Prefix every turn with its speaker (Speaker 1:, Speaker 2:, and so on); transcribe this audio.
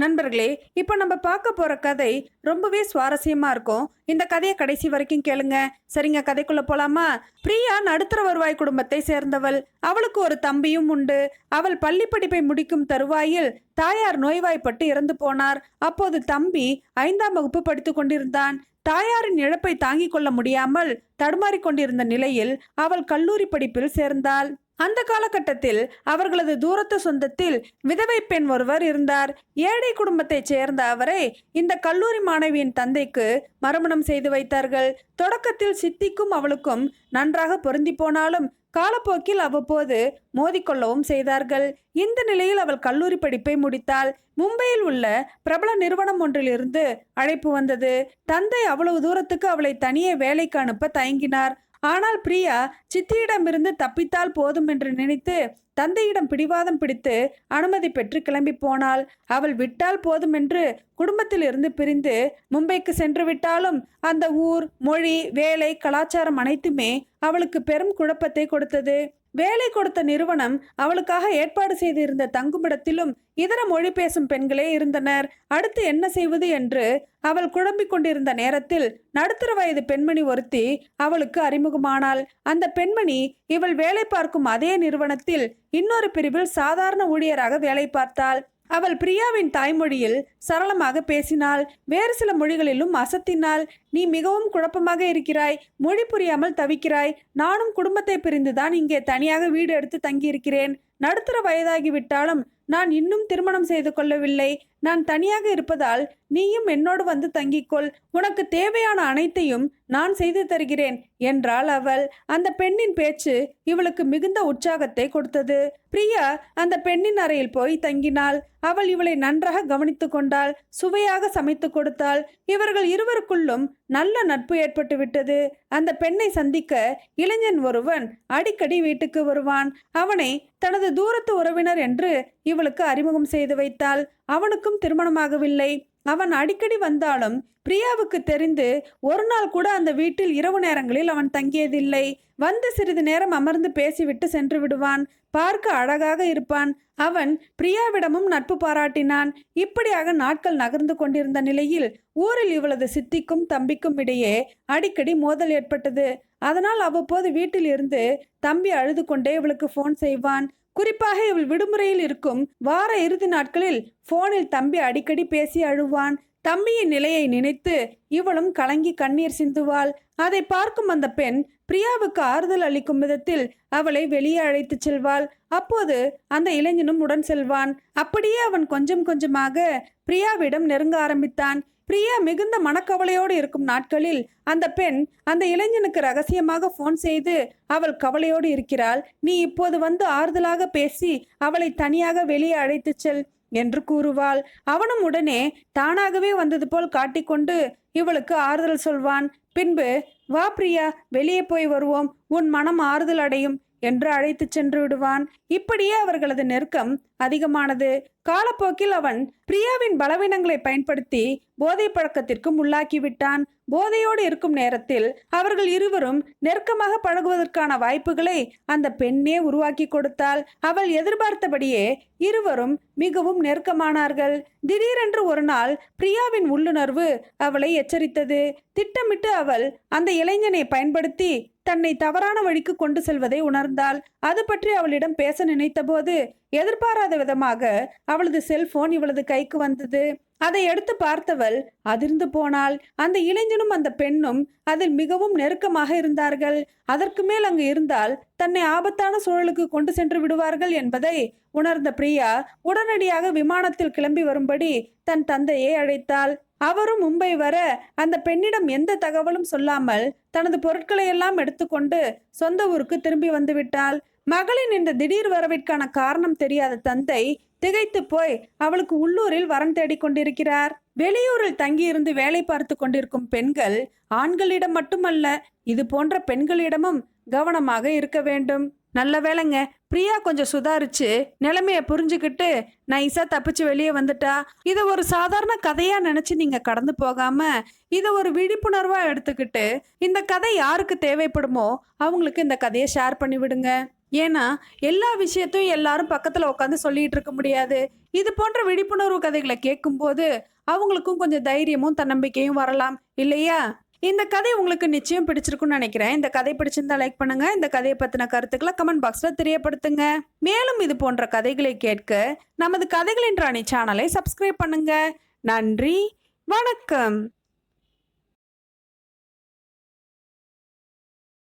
Speaker 1: நண்பர்களே இப்போ நம்ம பார்க்க போற கதை ரொம்பவே சுவாரஸ்யமா இருக்கும். இந்த கதையை கடைசி வரைக்கும் கேளுங்க. சரிங்க கதைக்குள்ள போலாமா? பிரியா நடுத்தர வருவாய் குடும்பத்தை சேர்ந்தவள். அவளுக்கு ஒரு தம்பியும் உண்டு. அவள் பள்ளி படிப்பை முடிக்கும் தருவாயில் தாயார் நோய்வாய்ப்பட்டு இறந்து போனார். அப்போது தம்பி ஐந்தாம் வகுப்பு படித்துக் கொண்டிருந்தான். தாயாரின் இழப்பை தாங்கிக் கொள்ள முடியாமல் தடுமாறிக் கொண்டிருந்த நிலையில் அவள் கல்லூரி படிப்பில் சேர்ந்தாள். அந்த காலகட்டத்தில் அவர்களது தூரத்து சொந்தத்தில் விதவை பெண் ஒருவர் இருந்தார். ஏழை குடும்பத்தைச் சேர்ந்த அவரை இந்த கல்லூரி மாணவியின் தந்தைக்கு மறுமணம் செய்து வைத்தார்கள். தொடக்கத்தில் சித்திக்கும் அவளுக்கும் நன்றாக பொருந்தி போனாலும் காலப்போக்கில் அவ்வப்போது மோதிக்கொள்ளவும் செய்தார்கள். இந்த நிலையில் அவள் கல்லூரி படிப்பை முடித்தாள். மும்பையில் உள்ள பிரபல நிறுவனம் ஒன்றிலிருந்து அழைப்பு வந்தது. தந்தை அவ்வளவு தூரத்துக்கு அவளை தனியே வேலைக்கு அனுப்ப தயங்கினார். ஆனால் பிரியா சித்தியிடமிருந்து தப்பித்தால் போதும் என்று நினைத்து தந்தையிடம் பிடிவாதம் பிடித்து அனுமதி பெற்று கிளம்பி போனாள். அவள் விட்டால் போதும் என்று குடும்பத்திலிருந்து பிரிந்து மும்பைக்கு சென்று விட்டாலும் அந்த ஊர் மொழி வேலை கலாச்சாரம் அனைத்துமே அவளுக்கு பெரும் குழப்பத்தை கொடுத்தது. வேலை கொடுத்த நிறுவனம் அவளுக்காக ஏற்பாடு செய்திருந்த தங்குமிடத்திலும் இதர மொழி பேசும் பெண்களே இருந்தனர். அடுத்து என்ன செய்வது என்று அவள் குழம்பிக் கொண்டிருந்த நேரத்தில் நடுத்தர வயது பெண்மணி ஒருத்தி அவளுக்கு அறிமுகமானாள். அந்த பெண்மணி இவள் வேலை பார்க்கும் அதே நிறுவனத்தில் இன்னொரு பிரிவில் சாதாரண ஊழியராக வேலை பார்த்தாள். அவள் பிரியாவின் தாய்மொழியில் சரளமாக பேசினாள். வேறு சில மொழிகளிலும் அசத்தினாள். நீ மிகவும் குழப்பமாக இருக்கிறாய். மொழி புரியாமல் தவிக்கிறாய். நானும் குடும்பத்தை பிரிந்துதான் இங்கே தனியாக வீடு எடுத்து தங்கியிருக்கிறேன். நடுத்தர வயதாகிவிட்டாலும் நான் இன்னும் திருமணம் செய்து கொள்ளவில்லை. நான் தனியாக இருப்பதால் நீயும் என்னோடு வந்து தங்கிக்கொள். உனக்கு தேவையான அனைத்தையும் நான் செய்து தருகிறேன் என்றாள் அவள். அந்த பெண்ணின் பேச்சு இவளுக்கு மிகுந்த உற்சாகத்தை கொடுத்தது. பிரியா அந்த பெண்ணின் அறையில் போய் தங்கினாள். அவள் இவளை நன்றாக கவனித்து கொண்டாள். சுவையாக சமைத்து கொடுத்தாள். இவர்கள் இருவருக்குள்ளும் நல்ல நட்பு ஏற்பட்டு விட்டது அந்த பெண்ணை சந்திக்க இளைஞன் ஒருவன் அடிக்கடி வீட்டுக்கு வருவான். அவனை தனது தூரத்து உறவினர் என்று இவளுக்கு அறிமுகம் செய்து வைத்தாள். அவனுக்கு அவனுக்கும் திருமணமாகவில்லை. அவன் அடிக்கடி வந்தாலும் பிரியாவுக்கு தெரிந்து ஒரு நாள் கூட அந்த வீட்டில் இரவு நேரங்களில் அவன் தங்கியதில்லை. வந்து சிறிது நேரம் அமர்ந்து பேசிவிட்டு சென்று விடுவான். பார்க்க அழகாக இருப்பான். அவன் பிரியாவிடமும் நட்பு பாராட்டினான். இப்படியாக நாட்கள் நகர்ந்து கொண்டிருந்த நிலையில் ஊரில் இவளது சித்திக்கும் தம்பிக்கும் இடையே அடிக்கடி மோதல் ஏற்பட்டது. அதனால் அவ்வப்போது வீட்டில் இருந்து தம்பி அழுது கொண்டே இவளுக்கு ஃபோன் செய்வான். குறிப்பாக இவள் விடுமுறையில் இருக்கும் வார இறுதி நாட்களில் போனில் தம்பி அடிக்கடி பேசி அழுவான். தம்பியின் நிலையை நினைத்து இவளும் கலங்கி கண்ணீர் சிந்துவாள். அதை பார்க்கும் அந்த பெண் பிரியாவுக்கு ஆறுதல் அளிக்கும் விதத்தில் அவளை வெளியே அழைத்துச் செல்வாள். அப்போது அந்த இளைஞனும் உடன் செல்வான். அப்படியே அவன் கொஞ்சம் கொஞ்சமாக பிரியாவிடம் நெருங்க ஆரம்பித்தான். பிரியா மிகுந்த மனக்கவலையோடு இருக்கும் நாட்களில் அந்த பெண் அந்த இளைஞனுக்கு ரகசியமாக ஃபோன் செய்து அவள் கவலையோடு இருக்கிறாள். நீ இப்போது வந்து ஆறுதலாக பேசி அவளை தனியாக வெளியே அழைத்துச் செல் என்று கூறுவாள். அவனும் உடனே தானாகவே வந்தது போல் காட்டிக்கொண்டு இவளுக்கு ஆறுதல் சொல்வான். பின்பு வா பிரியா வெளியே போய் வருவோம். உன் மனம் ஆறுதல் அடையும் என்று அழைத்துச் சென்று விடுவான். இப்படியே அவர்களது நெருக்கம் அதிகமானது. காலப்போக்கில் அவன் பிரியாவின் பலவீனங்களை பயன்படுத்தி போதை பழக்கத்திற்கும் உள்ளாக்கி விட்டான் போதையோடு இருக்கும் நேரத்தில் அவர்கள் இருவரும் நெருக்கமாக பழகுவதற்கான வாய்ப்புகளை அந்த பெண்ணே உருவாக்கி கொடுத்தாள். அவள் எதிர்பார்த்தபடியே இருவரும் மிகவும் நெருக்கமானார்கள். திடீரென்று ஒரு நாள் பிரியாவின் உள்ளுணர்வு அவளை எச்சரித்தது. திட்டமிட்டு அவள் அந்த இளைஞனை பயன்படுத்தி தன்னை தவறான வழிக்கு கொண்டு செல்வதை உணர்ந்தாள். அது பற்றி அவளிடம் பேச நினைத்தபோது எதிர்பாராத விதமாக அவளது செல்போன் இவளது கைக்கு வந்தது. அதை எடுத்து பார்த்தவள் அதிர்ந்து போனாள். அந்த இளைஞனும் அந்த பெண்ணும் அதில் மிகவும் நெருக்கமாக இருந்தார்கள். அதற்கு மேல் அங்கு இருந்தால் தன்னை ஆபத்தான சூழலுக்கு கொண்டு சென்று விடுவார்கள் என்பதை உணர்ந்த பிரியா உடனடியாக விமானத்தில் கிளம்பி வரும்படி தன் தந்தையை அழைத்தாள். அவரும் மும்பை வர அந்த பெண்ணிடம் எந்த தகவலும் சொல்லாமல் தனது பொருட்களை எல்லாம் எடுத்துக்கொண்டு சொந்த ஊருக்கு திரும்பி வந்துவிட்டாள். மகளின் இந்த திடீர் வரவிற்கான காரணம் தெரியாத தந்தை திகைத்து போய் அவளுக்கு உள்ளூரில் வரன் தேடிக்கொண்டிருக்கிறார் வெளியூரில் தங்கியிருந்து வேலை பார்த்து கொண்டிருக்கும் பெண்கள் ஆண்களிடம் மட்டுமல்ல இது போன்ற பெண்களிடமும் கவனமாக இருக்க வேண்டும். நல்ல வேலைங்க பிரியா கொஞ்சம் சுதாரிச்சு நிலைமையை புரிஞ்சுக்கிட்டு நைஸா தப்பிச்சு வெளியே வந்துட்டா? இதை ஒரு சாதாரண கதையா நினைச்சு நீங்க கடந்து போகாம இதை ஒரு விழிப்புணர்வா எடுத்துக்கிட்டு இந்த கதை யாருக்கு தேவைப்படுமோ அவங்களுக்கு இந்த கதையை ஷேர் பண்ணி விடுங்க. ஏன்னா எல்லா விஷயத்தையும் எல்லாரும் பக்கத்தில் உட்காந்து சொல்லிகிட்டு இருக்க முடியாது. இது போன்ற விழிப்புணர்வு கதைகளை கேட்கும்போது அவங்களுக்கும் கொஞ்சம் தைரியமும் தன்னம்பிக்கையும் வரலாம் இல்லையா? இந்த கதை உங்களுக்கு நிச்சயம் பிடிச்சிருக்கும்னு நினைக்கிறேன். இந்த கதை பிடிச்சிருந்தா லைக் பண்ணுங்க. இந்த கதையை பற்றின கருத்துக்களை கமெண்ட் பாக்ஸில் தெரியப்படுத்துங்க. மேலும் இது போன்ற கதைகளை கேட்க நமது கதைகளின் ராணி சேனலை சப்ஸ்கிரைப் பண்ணுங்க. நன்றி. வணக்கம்.